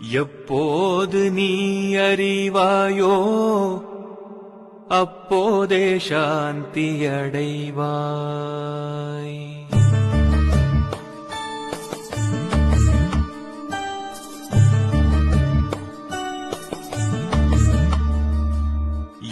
எப்போது நீ அறிவாயோ அப்போதே சாந்தியடைவாய்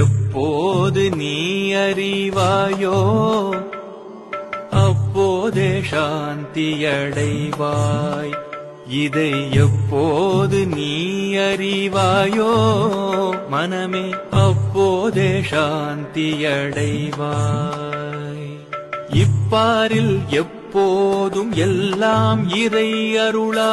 எப்போது நீ அறிவாயோ அப்போதே சாந்தியடைவாய் இதை எப்போது நீ அறிவாயோ மனமே அப்போதே சாந்தியடைவாய். இப்பாரில் எப்போதும் எல்லாம் இறை அருளா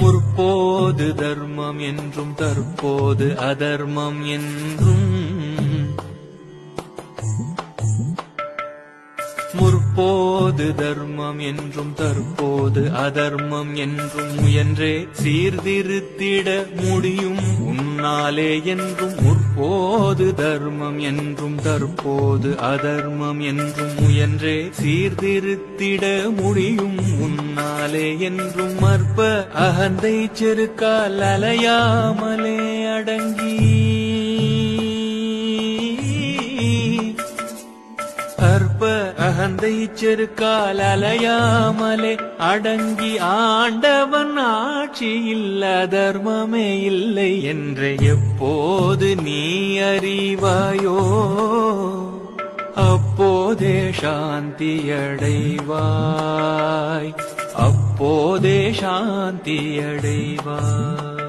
முற்போது தர்மம் என்றும் தற்போது அதர்மம் என்றும். முற்போது தர்மம் என்றும் தற்போது அதர்மம் என்றும் முயன்றே சீர்திருத்திட முடியும். உன்னாலே என்றும் முற் முற்போது தர்மம் என்றும் தற்போது அதர்மம் என்றும் முயன்றே சீர்திருத்திட முடியும் உன்னாலே என்றும் மற்ப அகந்தை செருக்கால் அலையாமலே அடங்கி. அகந்தை செருக்கால் அலையாமலே அடங்கி ஆண்டவன் ஆட்சியில் அதர்மமே இல்லை என்று எப்போது நீ அறிவாயோ அப்போதே சாந்தி அடைவாய் அப்போதே சாந்தி அடைவாய்.